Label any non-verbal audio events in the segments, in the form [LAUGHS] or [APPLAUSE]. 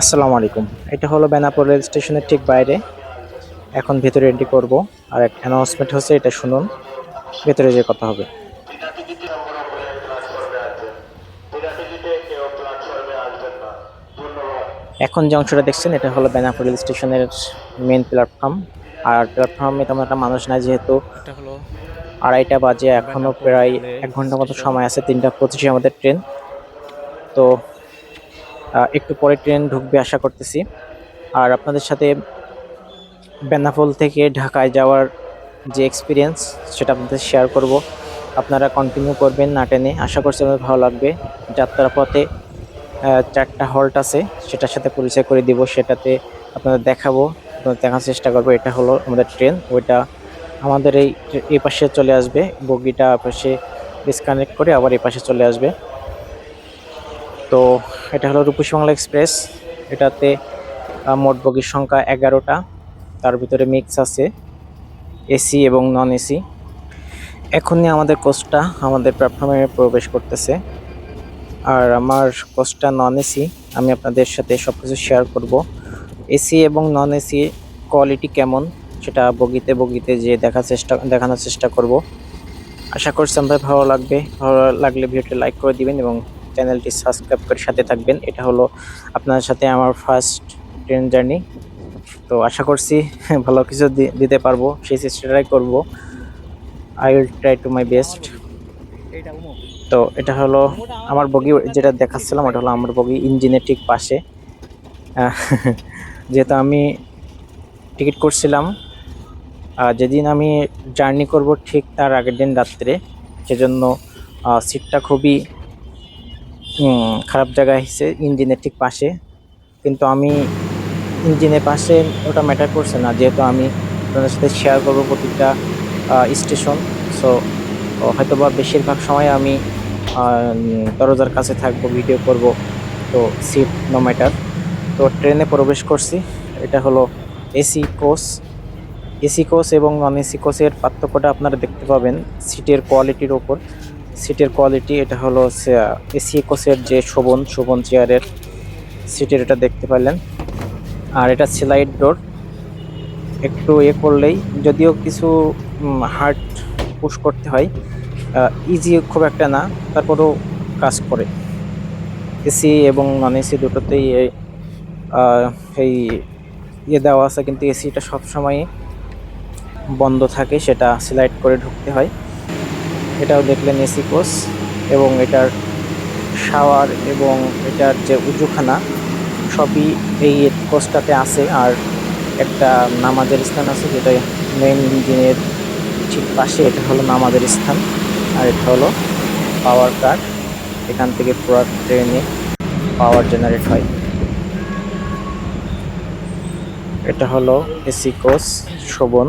আসসালামু আলাইকুম। এটা হলো বেনাপুর রেল স্টেশনের ঠিক বাইরে। এখন ভেতরে এন্ট্রি করব। আর একটা অ্যানাউন্সমেন্ট হচ্ছে এটা শুনুন। ভেতরে যে কথা হবে। এখন যে অংশটা দেখছেন এটা হলো বেনাপুর রেল স্টেশনের মেন প্ল্যাটফর্ম আর প্ল্যাটফর্মে তেমন একটা মানুষ নাই যেহেতু আড়াইটা বাজে এখনও প্রায় এক ঘণ্টা মতো সময় আছে তিনটা পঁচিশে আমাদের ট্রেন। তো একটু পরে ট্রেন ঢুকবে আশা করতেছি। আর আপনাদের সাথে বেনাপোল থেকে ঢাকায় যাওয়ার যে এক্সপিরিয়েন্স সেটা আপনাদের শেয়ার করব। আপনারা কন্টিনিউ করবেন না টেনে। আশা করছি আপনাদের ভালো লাগবে। যাত্রার পথে চারটা হল্ট আছে। সেটার সাথে পরিচয় করে দিব, সেটাতে আপনাদের দেখাবো, আপনাদের দেখার চেষ্টা করব। এটা হলো আমাদের ট্রেন। ওইটা আমাদের এই এই পাশে চলে আসবে। বগিটা পাশে ডিসকানেক্ট করে আবার এই পাশে চলে আসবে। তো এটা হলো রূপসী বাংলা এক্সপ্রেস। এটাতে মোট বগির সংখ্যা এগারোটা। তার ভিতরে মিক্স আছে এসি এবং নন এসি এখনই আমাদের কোচটা আমাদের প্ল্যাটফর্মে প্রবেশ করতেছে। আর আমার কোচটা নন এসি আমি আপনাদের সাথে সব কিছু শেয়ার করব এসি এবং নন এসি কোয়ালিটি কেমন, সেটা বগিতে বগিতে যে দেখার চেষ্টা, দেখানোর চেষ্টা করব। আশা করছি আমাদের ভালো লাগবে। ভালো লাগলে ভিডিওটি লাইক করে দিবেন এবং চ্যানেলটি সাবস্ক্রাইব করে সাথে থাকবেন। এটা হলো আপনার সাথে আমার ফার্স্ট ট্রেন জার্নি তো আশা করছি [LAUGHS] ভালো কিছু দিতে পারব। সেই চেষ্টাটাই করব। I will try to my best তো এটা হলো আমার বগি, যেটা দেখাচ্ছিলাম, ওটা হলো আমার বগি ইঞ্জিনের ঠিক পাশে [LAUGHS] যেহেতু আমি টিকিট করছিলাম যেদিন আমি জার্নি করব ঠিক তার আগের দিন রাত্রে। সেজন্য সিটটা খুবই খারাপ জায়গায় এসেছে, ইঞ্জিনের ঠিক পাশে। কিন্তু আমি ইঞ্জিনের পাশে ওটা ম্যাটার করছে না, যেহেতু আমি আপনাদের সাথে শেয়ার করব প্রতিটা স্টেশন সো হয়তো বা বেশিরভাগ সময় আমি দরজার কাছে থাকব ভিডিও করব, তো সিট নো ম্যাটার তো ট্রেনে প্রবেশ করছি, এটা হলো এসি কোচ এসি কোচ এবং নন এসি কোচের পার্থক্যটা আপনারা দেখতে পাবেন সিটের কোয়ালিটির ওপর। সিটের কোয়ালিটি এটা হলো এসি কোচের যে শোভন শোভন চেয়ারের সিটের এটা দেখতে পারলেন। আর এটা স্লাইড ডোর একটু এ করলেই যদিও কিছু হার্ট পুশ করতে হয় ইজি খুব একটা না, তারপরেও কাজ করে। এসি এবং নন এসি দুটোতেই এই ইয়ে দেওয়া আছে, কিন্তু এসিটা সবসময় বন্ধ থাকে, সেটা সিলাইড করে ঢুকতে হয়। এটাও দেখলেন এসি কোচ এবং এটার শাওয়ার এবং এটার যে উজুখানা, সবই এই কোচটাতে আছে। আর একটা নামাজের স্থান আছে যেটা মেন ইঞ্জিনের ঠিক পাশে, এটা হলো নামাজের স্থান। আর এটা হলো পাওয়ার কাট এখান থেকে পুরো ট্রেনে পাওয়ার জেনারেট হয়। এটা হলো এসি কোচ শোভন।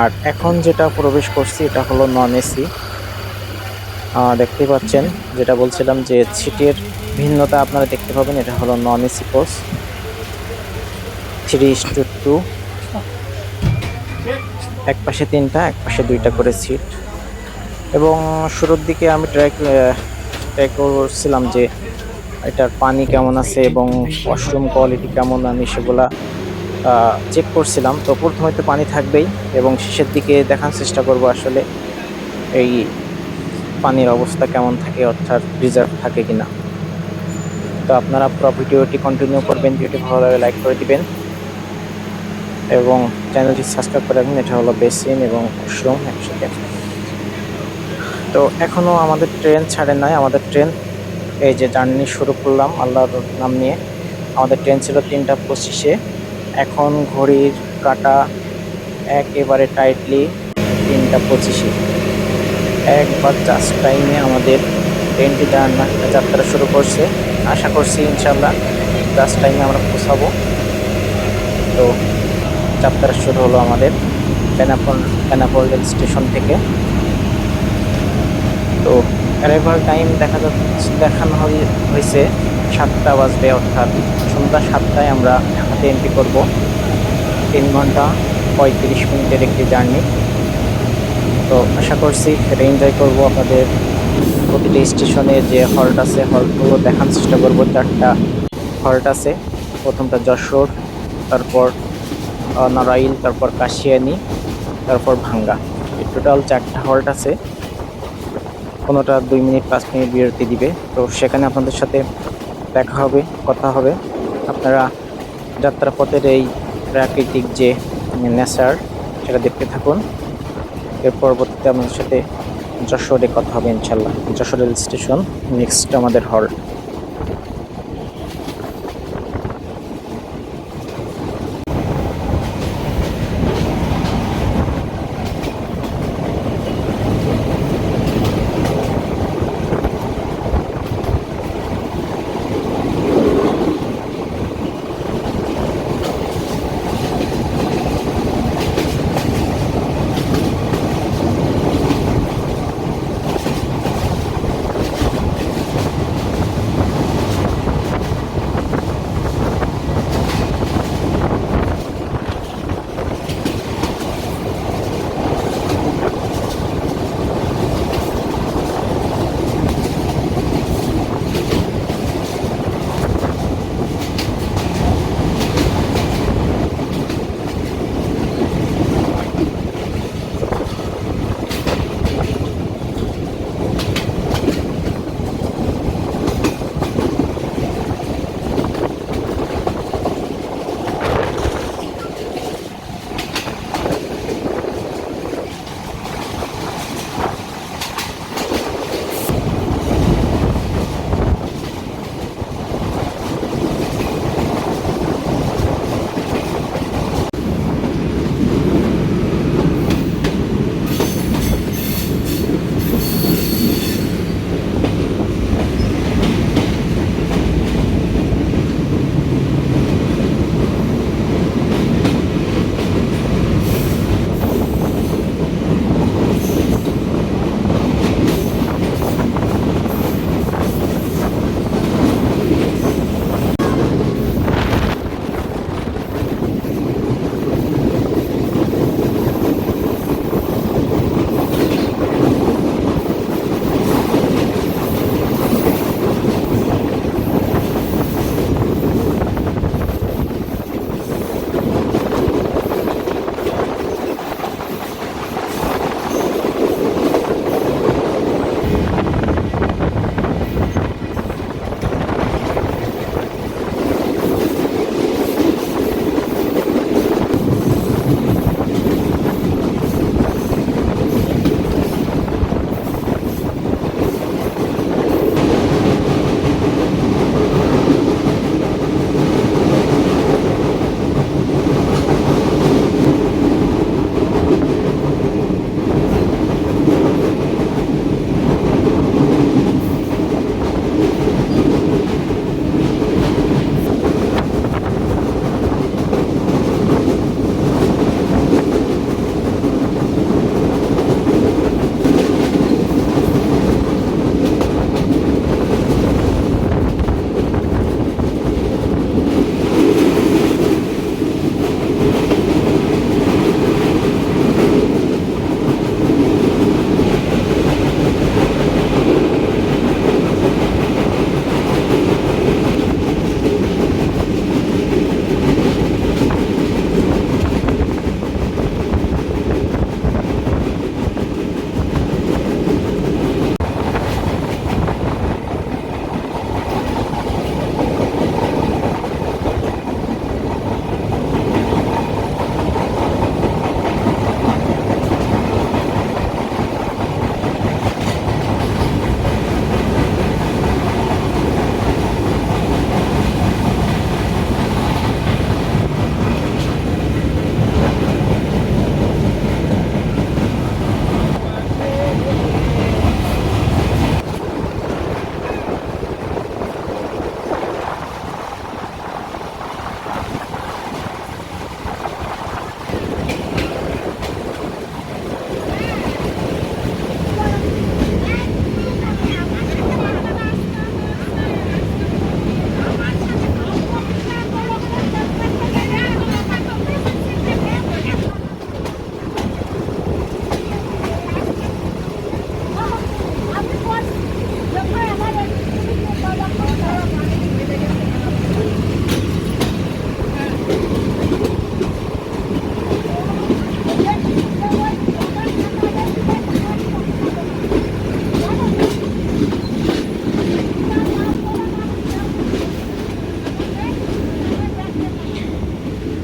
আর এখন যেটা প্রবেশ করছি, এটা হলো নন এসি দেখতে পাচ্ছেন, যেটা বলছিলাম যে সিটের ভিন্নতা আপনারা দেখতে পাবেন, এটা হলো non AC coach three two two এক পাশে তিনটা, এক পাশে দুইটা করে সিট এবং শুরুর দিকে আমি ট্রাই ট্রাই করছিলাম যে এটার পানি কেমন আছে এবং ওয়াশরুম কোয়ালিটি কেমন, আমি সেগুলা চেক করছিলাম। তো প্রথমে তো পানি থাকবেই এবং শেষের দিকে দেখার চেষ্টা করব আসলে এই পানির অবস্থা কেমন থাকে অর্থাৎ রিজার্ভ থাকে কিনা। তো আপনারা পুরো ভিডিওটি কন্টিনিউ করবেন, ভিডিওটি ভালো লাগে লাইক করে দিবেন। এবং চ্যানেলটি সাবস্ক্রাইব করে রাখবেন, এটা হলো বেসিন এবং ওয়াশরুম একসাথে। তো এখনও আমাদের ট্রেন ছাড়ে নাই, আমাদের ট্রেন এই যে জার্নি শুরু করলাম আল্লাহর নাম নিয়ে। আমাদের ট্রেন ছিল তিনটা পঁচিশে। এখন ঘড়ির কাটা একেবারে টাইটলি তিনটা পঁচিশে। একবার জাস্ট টাইমে আমাদের ট্রেনটি যাত্রা শুরু করছে। আশা করছি ইনশাল্লাহ জাস্ট টাইমে আমরা পৌঁছাবো। তো যাত্রা শুরু হলো আমাদের বেনাপোল বেনাপোল রেল স্টেশন থেকে। তো অ্যারাইভাল টাইম দেখা দেখানো হয়ে- হয়েছে সাতটা বাজবে, অর্থাৎ সন্ধ্যা সাতটায় আমরা ঢাকাতে এন্ট্রি করব। তিন ঘণ্টা পঁয়ত্রিশ মিনিটের একটি জার্নি তো আশা করছি এটা এনজয় করব। আপনাদের প্রতিটি স্টেশনে যে হল্ট আছে হল্টগুলো দেখার চেষ্টা করব। চারটা হল্ট আছে। প্রথমটা যশোর, তারপর নারাইল তারপর কাশিয়ানি, তারপর ভাঙ্গা। টোটাল চারটা হল্ট আছে। কোনোটা দুই মিনিট, পাঁচ মিনিট বিরতি দিবে। তো সেখানে আপনাদের সাথে দেখা হবে, কথা হবে। আপনারা যাত্রাপথের এই প্রাকৃতিক যে নেচার, সেটা দেখতে থাকুন। এর পরবর্তীতে আমাদের সাথে যশোরে কথা হবে ইনশাল্লাহ যশোর রেল স্টেশন নেক্সট আমাদের হল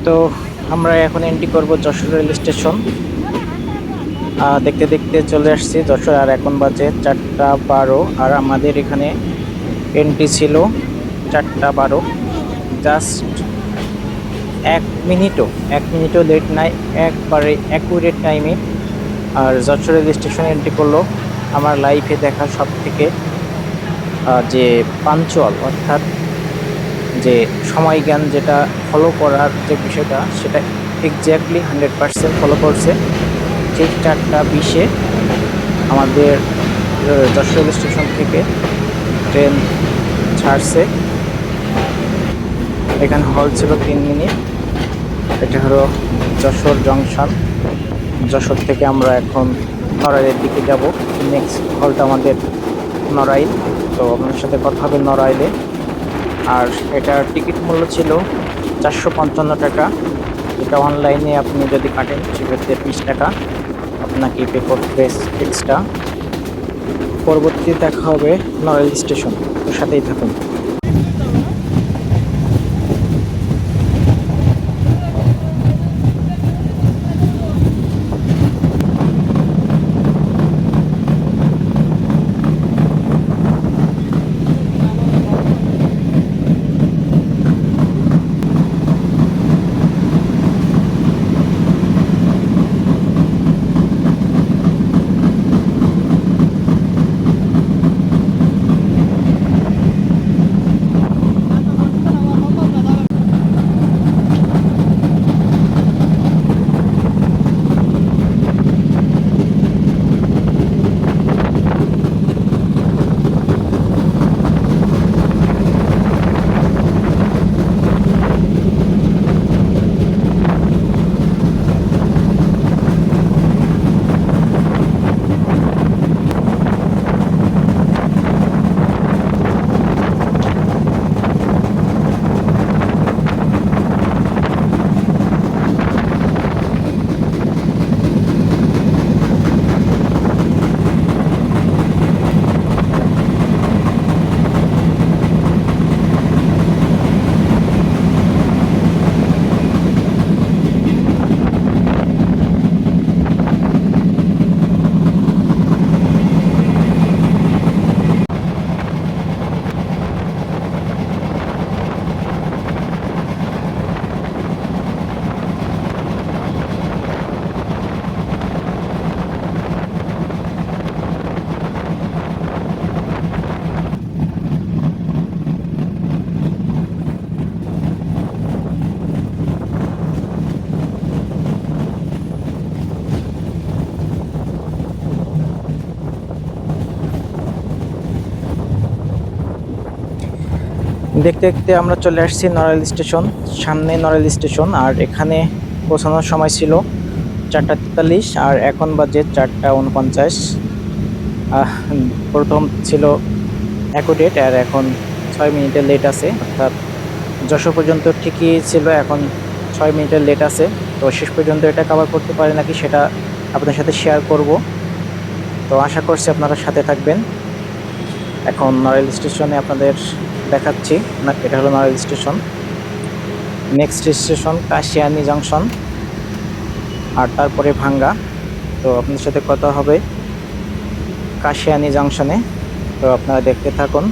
তো আমরা এখন এন্ট্রি করব যশোর রেল স্টেশন। দেখতে দেখতে চলে আসছি যশোর, আর এখন বাজে চারটা বারো, আর আমাদের এখানে এন্ট্রি ছিল চারটা বারো। জাস্ট এক মিনিটও এক মিনিটও লেট নাই, একবারে অ্যাকুরেট টাইমে আর যশোর রেল স্টেশনে এন্ট্রি করল আমার লাইফে দেখা সব থেকে যে পাঞ্চুয়াল অর্থাৎ যে সময় জ্ঞান যেটা ফলো করার যে বিষয়টা, সেটা এক্স্যাক্টলি হান্ড্রেড পার্সেন্ট ফলো করছে। ঠিক চারটা বিশে আমাদের যশোর স্টেশন থেকে ট্রেন ছাড়ছে। এখানে হল ছিল তিন মিনিট এটা হলো যশোর জংশন যশোর থেকে আমরা এখন নড়াইলের দিকে যাব। নেক্সট হলটা আমাদের নড়াইল। তো আপনার সাথে কথা হবে নড়াইলে। আর এটার টিকিট মূল্য ছিল চারশো পঞ্চান্ন টাকা। এটা অনলাইনে আপনি যদি কাটেন, সেক্ষেত্রে বিশ টাকা। আপনাকে পে করতে এক্সট্রা পরবর্তীতে দেখা হবে নয়েল স্টেশন। তো সাথেই থাকুন। দেখতে দেখতে আমরা চলে আসছি নড়াইল স্টেশন, সামনে নড়াইল স্টেশন, আর এখানে পৌঁছানোর সময় ছিল চারটা তেতাল্লিশ, আর এখন বাজে চারটা উনপঞ্চাশ। প্রথম ছিল অ্যাকোডেট আর এখন ছয় মিনিটের লেট আছে, অর্থাৎ যশো পর্যন্ত ঠিকই ছিল, এখন ছয় মিনিটের লেট আছে। তো শেষ পর্যন্ত এটা কভার করতে পারে নাকি সেটা আপনার সাথে শেয়ার করব। তো আশা করছি আপনারা সাথে থাকবেন। এখন নড়াইল স্টেশনে আপনাদের দেখাচ্ছি। না, এটা হলো Narail station. Next station Kashiani junction আর তারপরে ভাঙ্গা। তো আপনার সাথে কথা হবে কাশিয়ানি জাংশনে তো আপনারা দেখতে থাকুন।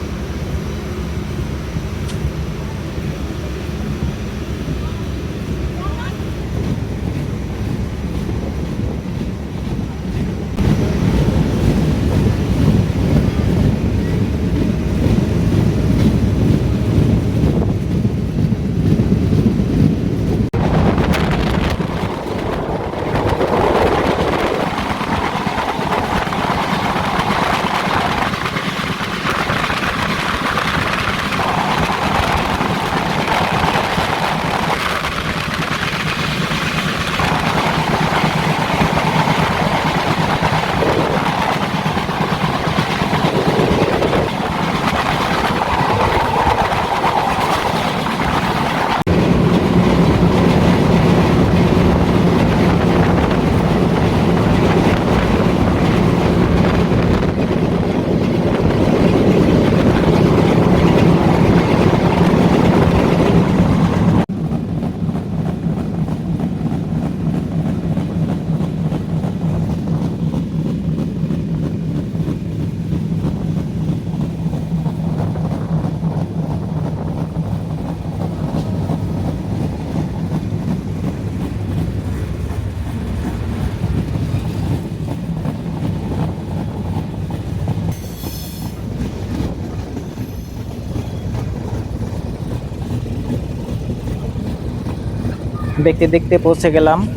দেখতে দেখতে পৌঁছে গেলাম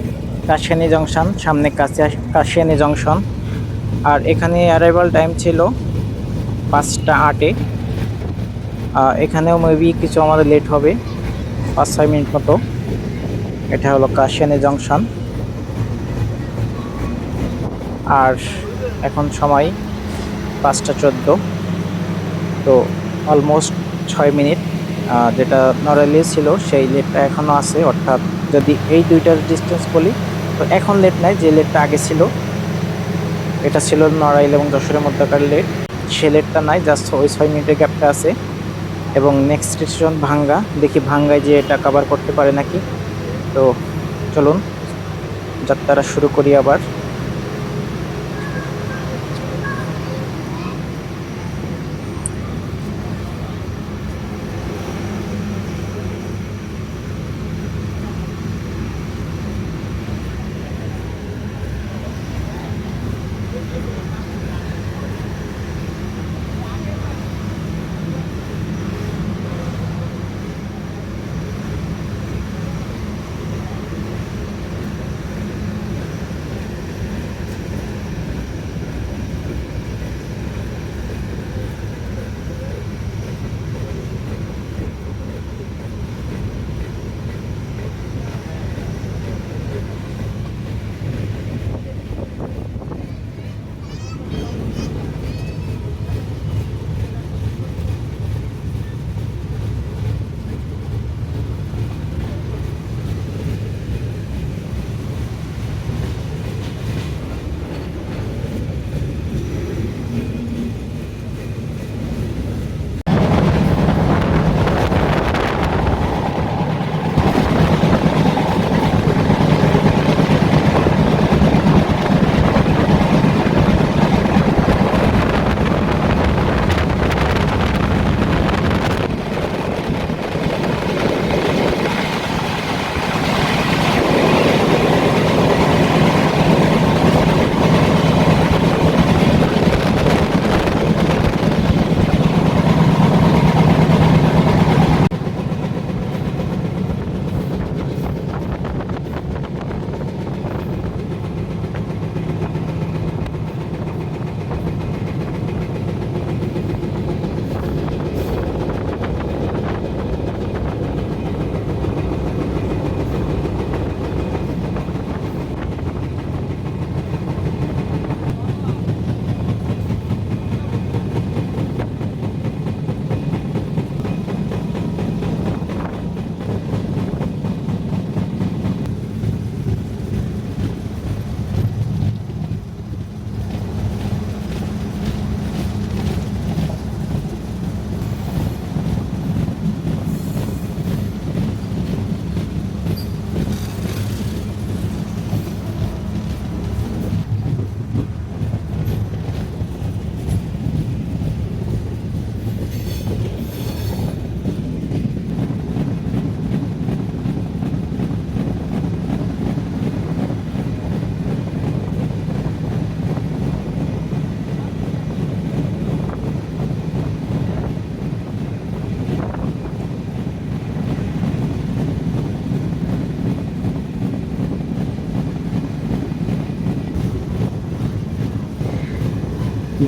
কাশিয়ানি জংশন, সামনে কাশিয়া- কাশিয়ানি জংশন। আর এখানে অ্যারাইভাল টাইম ছিল পাঁচটা আটে। এখানেও মেবি কিছু আমাদের লেট হবে, পাঁচ, ছয় মিনিট মতো। এটা হলো কাশিয়ানি জংশন। আর এখন সময় পাঁচটা চোদ্দ। তো অলমোস্ট ছয় মিনিট যেটা নরালি ছিল, সেই লেটটা এখনও আছে। অর্থাৎ যদি এই দুইটার ডিস্টেন্স বলি, তো এখন লেট নাই, যে লেটটা আগে ছিল, এটা ছিল নড়াইল এবং যশোরের মধ্যকার লেট সে লেটটা নাই জাস্ট ওই ছয় মিনিটের গ্যাপটা আছে। এবং নেক্সট স্টেশন ভাঙ্গা, দেখি ভাঙ্গায় যে এটা কভার করতে পারে নাকি। তো চলুন যাত্রা শুরু করি আবার।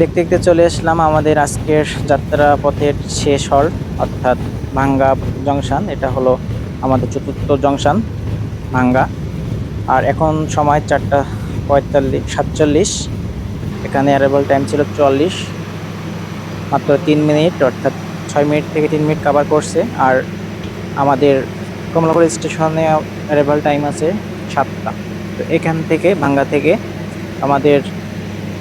দেখতে দেখতে চলে আসলাম আমাদের আজকের যাত্রা পথের শেষ হল, অর্থাৎ ভাঙ্গা জংশন। এটা হলো আমাদের চতুর্থ জংশন, ভাঙ্গা। আর এখন সময় চারটা পঁয়তাল্লিশ, সাতচল্লিশ। এখানে অ্যারাইভাল টাইম ছিল চল্লিশ মাত্র তিন মিনিট, অর্থাৎ ছয় মিনিট থেকে তিন মিনিট কভার করছে। আর আমাদের কমলাপুর স্টেশনে অ্যারাইভাল টাইম আছে সাতটা। তো এখান থেকে, ভাঙ্গা থেকে আমাদের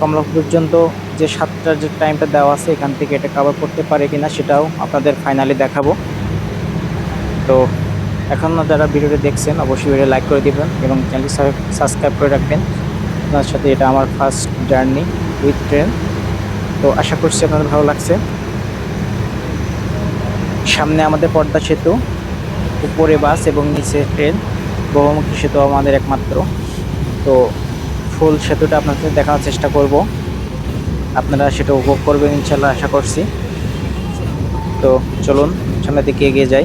কমলাপুর পর্যন্ত যে সাতটার যে টাইমটা দেওয়া আছে, এখান থেকে এটা কাভার করতে পারে কিনা সেটাও আপনাদের ফাইনালি দেখাবো। তো এখনও যারা ভিডিওটি দেখছেন, অবশ্যই ভিডিও লাইক করে দিবেন এবং চ্যানেলটি সাবস্ক্রাইব করে রাখবেন। আপনার সাথে এটা আমার ফার্স্ট জার্নি উইথ ট্রেন তো আশা করছি আপনাদের ভালো লাগছে। সামনে আমাদের পর্দা সেতু, উপরে বাস এবং নিচে ট্রেন বহুমুখী সেতু আমাদের একমাত্র। তো ফুল সেতুটা আপনাদের দেখানোর চেষ্টা করব। আপনারা সেটা উপভোগ করবেন ইনশাল্লাহ আশা করছি। তো চলুন সামনের দিকে এগিয়ে যাই।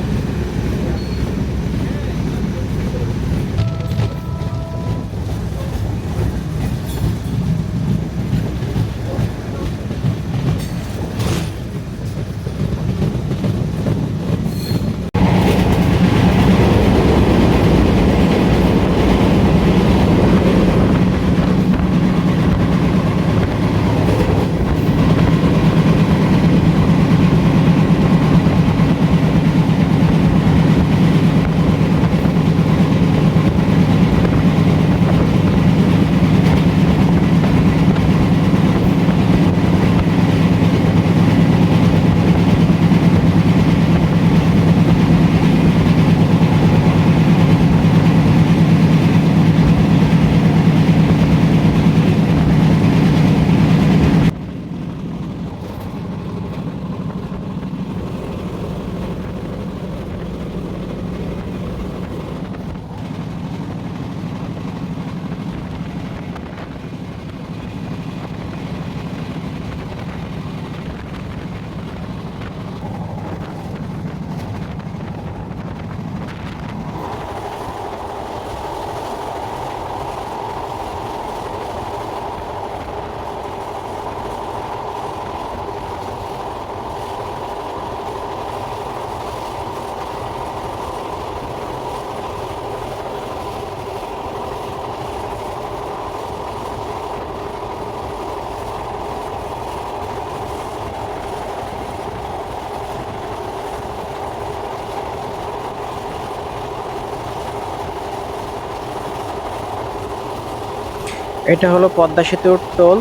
এটা হলো পদ্মা সেতুর টোল।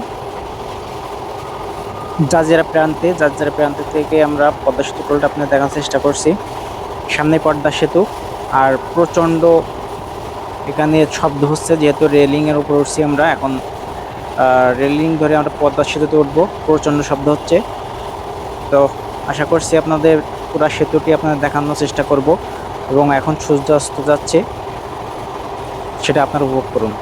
জাজিরা প্রান্তে, জাজিরা প্রান্ত থেকে আমরা পদ্মা সেতু টোলটা আপনার দেখার চেষ্টা করছি। সামনে পদ্মা সেতু, আর প্রচণ্ড এখানে শব্দ হচ্ছে, যেহেতু রেলিং এর উপর উঠছি আমরা। এখন রেলিং ধরে আমরা পদ্মা সেতুতে উঠবো, প্রচণ্ড শব্দ হচ্ছে। তো আশা করছি আপনাদের পুরা সেতুটি আপনাদের দেখানোর চেষ্টা করব, এবং এখন সূর্য অস্ত যাচ্ছে, সেটা আপনারা উপভোগ করুন।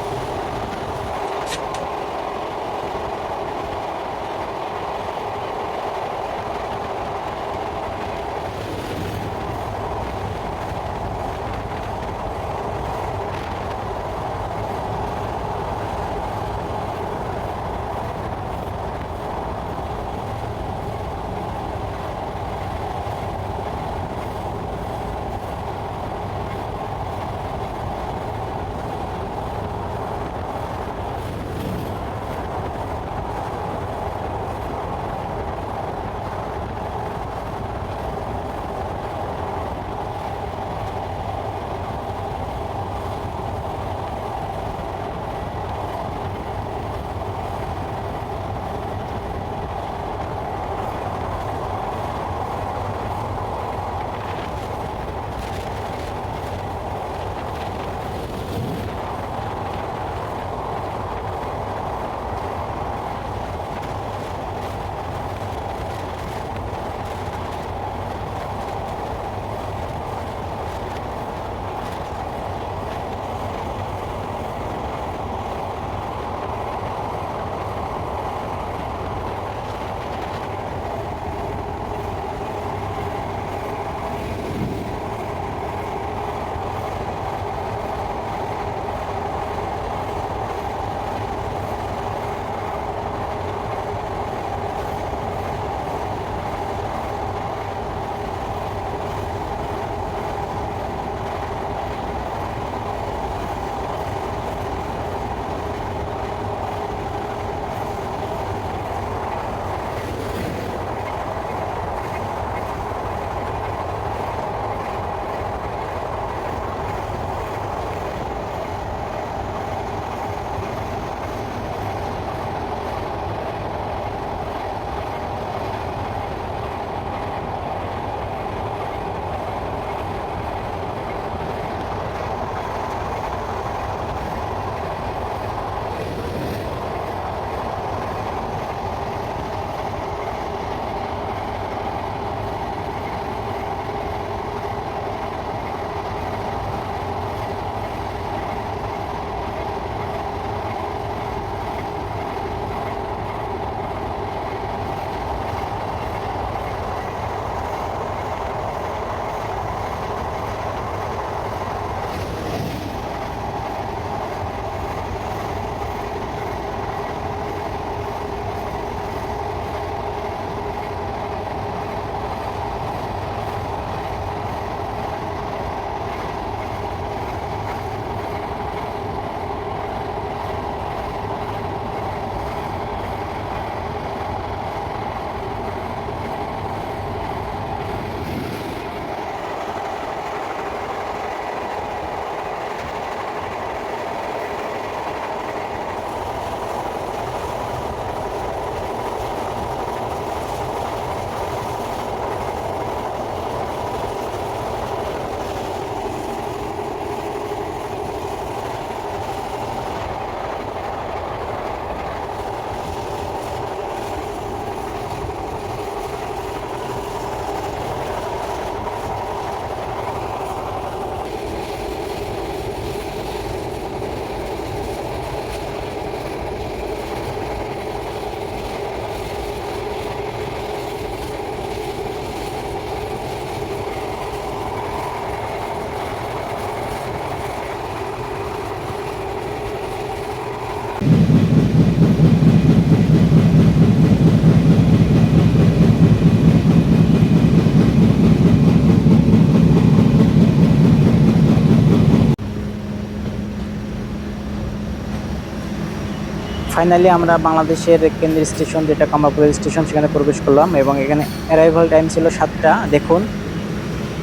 ফাইনালি আমরা বাংলাদেশের কেন্দ্রীয় স্টেশন, যেটা কামারপুর স্টেশন, সেখানে প্রবেশ করলাম এবং এখানে অ্যারাইভাল টাইম ছিল সাতটা। দেখুন,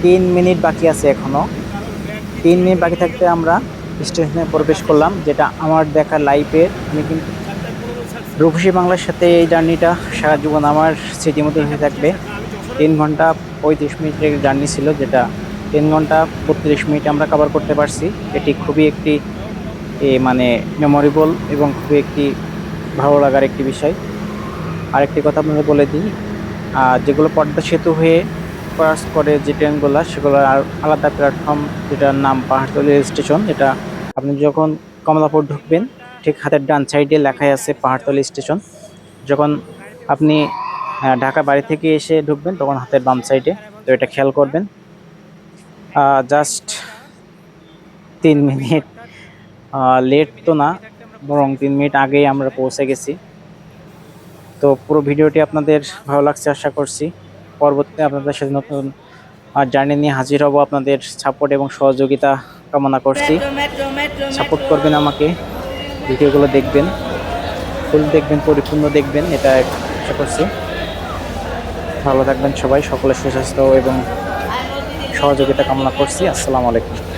তিন মিনিট বাকি আছে এখনও তিন মিনিট বাকি থাকতে আমরা স্টেশনে প্রবেশ করলাম, যেটা আমার দেখা লাইফের আমি কিন্তু রূপসী বাংলার সাথে এই জার্নিটা সারা জীবন আমার স্মৃতির মধ্যে হয়ে থাকবে। তিন ঘণ্টা পঁয়ত্রিশ মিনিটের জার্নি ছিল, যেটা তিন ঘণ্টা বত্রিশ মিনিট আমরা কভার করতে পারছি। এটি খুবই একটি মানে মেমোরেবল এবং খুবই একটি ভালো লাগার একটি বিষয়। আরেকটি কথা আপনাদের বলে দিই যেগুলো পদ্মা সেতু হয়ে ক্রস করে যে ট্রেনগুলো, সেগুলো আর আলাদা প্ল্যাটফর্ম যেটার নাম পাহাড়তলি স্টেশন এটা আপনি যখন কমলাপুর ঢুকবেন, ঠিক হাতের ডান সাইডে লেখাই আছে পাহাড়তলি স্টেশন যখন আপনি ঢাকা বাড়ি থেকে এসে ঢুকবেন, তখন হাতের বাম সাইডে তো এটা খেয়াল করবেন। জাস্ট তিন মিনিট। লেট তো না বরং তিন মিনিট আগেই আমরা পৌঁছে গেছি। তো পুরো ভিডিওটি আপনাদের ভালো লাগছে আশা করছি। পরবর্তীতে আপনাদের সাথে নতুন জার্নি নিয়ে হাজির হব আপনাদের সাপোর্ট এবং সহযোগিতা কামনা করছি। সাপোর্ট করবেন আমাকে। ভিডিওগুলো দেখবেন। ফুল দেখবেন পরিপূর্ণ দেখবেন এটা আশা করছি। ভালো থাকবেন সবাই সকলের সুস্বাস্থ্য এবং সহযোগিতা কামনা করছি। আসসালামু আলাইকুম।